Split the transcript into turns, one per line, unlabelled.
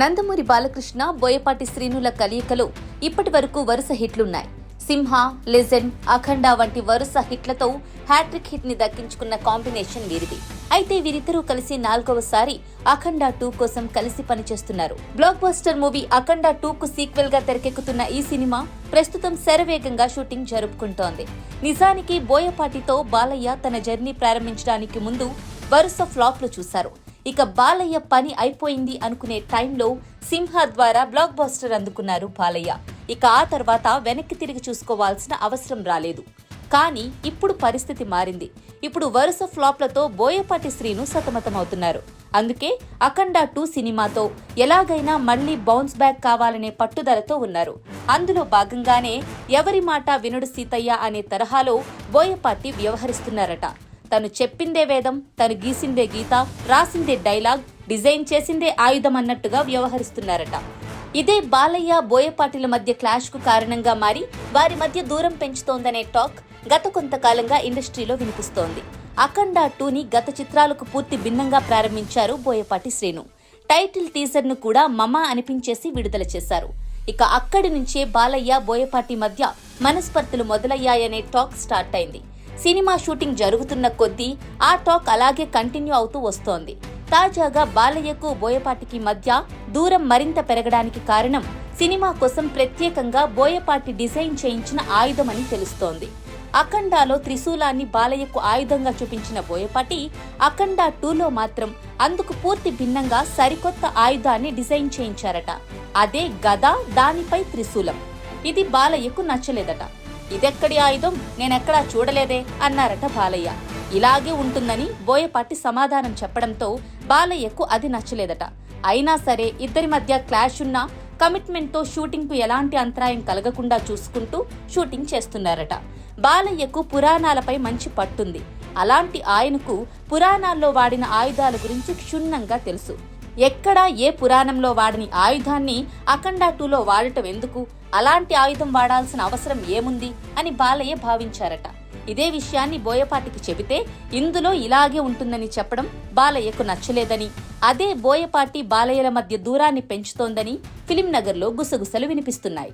నందమూరి బాలకృష్ణ బోయపాటి శ్రీనుల కలయికలో ఇప్పటి వరకు వరుస హిట్లున్నాయి. సింహ లెజెండ్ అఖండ వంటి వరుస హిట్లతో హ్యాట్రిక్ హిట్ని దక్కించుకున్న కాంబినేషన్ వీరిది. అయితే వీరిద్దరూ కలిసి నాలుగవసారి అఖండ టూ కోసం కలిసి పనిచేస్తున్నారు. Blockbuster movie Akhanda two కు సీక్వెల్గా తెరకెక్కుతున్న ఈ సినిమా ప్రస్తుతం శరవేగంగా షూటింగ్ జరుపుకుంటోంది. నిజానికి బోయపాటితో బాలయ్య తన జర్నీ ప్రారంభించడానికి ముందు వరుస ఫ్లాప్లు చూశారు. ఇక బాలయ్య పని అయిపోయింది అనుకునే టైంలో సింహ ద్వారా బ్లాక్ బాస్టర్ అందుకున్నారు బాలయ్య. ఇక ఆ తర్వాత వెనక్కి తిరిగి చూసుకోవాల్సిన అవసరం రాలేదు. కానీ ఇప్పుడు పరిస్థితి మారింది. ఇప్పుడు వరుస ఫ్లాప్లతో బోయపాటి శ్రీను సతమతమవుతున్నారు. అందుకే అఖండ టూ సినిమాతో ఎలాగైనా మళ్ళీ బౌన్స్ బ్యాక్ కావాలనే పట్టుదలతో ఉన్నారు. అందులో భాగంగానే ఎవరి మాట వినుడు సీతయ్య అనే తరహాలో బోయపాటి వ్యవహరిస్తున్నారట. తను చెప్పిందే వేదం తను గీసిందే గీత రాసిందే డైలాగ్ డిజైన్ చేసిందే ఆయుధం అన్నట్టుగా వ్యవహరిస్తున్నారట. ఇదే బాలయ్య బోయపాటిల మధ్య క్లాష్కు కారణంగా మారి వారి మధ్య దూరం పెంచుతోందనే టాక్ గత కొంతకాలంగా ఇండస్ట్రీలో వినిపిస్తోంది. అఖండ టూని గత చిత్రాలకు పూర్తి భిన్నంగా ప్రారంభించారు బోయపాటి శ్రీను. టైటిల్ టీజర్ను కూడా మమ అనిపించేసి విడుదల చేశారు. ఇక అక్కడి నుంచే బాలయ్య బోయపాటి మధ్య మనస్పర్ధలు మొదలయ్యాయనే టాక్ స్టార్ట్ అయింది. సినిమా షూటింగ్ జరుగుతున్న కొద్దీ ఆ టాక్ అలాగే కంటిన్యూ అవుతూ వస్తోంది. తాజాగా బాలయ్యకు బోయపాటికి మధ్య దూరం మరింత పెరగడానికి కారణం సినిమా కోసం ప్రత్యేకంగా బోయపాటి డిజైన్ చేయించిన ఆయుధమని తెలుస్తోంది. అఖండాలో త్రిశూలాన్ని బాలయ్యకు ఆయుధంగా చూపించిన బోయపాటి అఖండ టూలో మాత్రం అందుకు పూర్తి భిన్నంగా సరికొత్త ఆయుధాన్ని డిజైన్ చేయించారట. అదే గద దానిపై త్రిశూలం. ఇది బాలయ్యకు నచ్చలేదట. ఇదెక్కడి ఆయుధం? నేనెక్కడా చూడలేదే అన్నారట బాలయ్య. ఇలాగే ఉంటుందని బోయపాటి సమాధానం చెప్పడంతో బాలయ్యకు అది నచ్చలేదట. అయినా సరే ఇద్దరి మధ్య క్లాష్ ఉన్నా కమిట్మెంట్తో షూటింగ్కు ఎలాంటి అంతరాయం కలగకుండా చూసుకుంటూ షూటింగ్ చేస్తున్నారట. బాలయ్యకు పురాణాలపై మంచి పట్టుంది. అలాంటి ఆయనకు పురాణాల్లో వాడిన ఆయుధాల గురించి క్షుణ్ణంగా తెలుసు. ఎక్కడా ఏ పురాణంలో వాడని ఆయుధాన్ని అఖండ టూలో వాడటం ఎందుకు? అలాంటి ఆయుధం వాడాల్సిన అవసరం ఏముంది? అని బాలయ్య భావించారట. ఇదే విషయాన్ని బోయపాటికి చెబితే ఇందులో ఇలాగే ఉంటుందని చెప్పడం బాలయ్యకు నచ్చలేదని అదే బోయపాటి బాలయ్యల మధ్య దూరాన్ని పెంచుతోందని ఫిలింనగర్లో గుసగుసలు వినిపిస్తున్నాయి.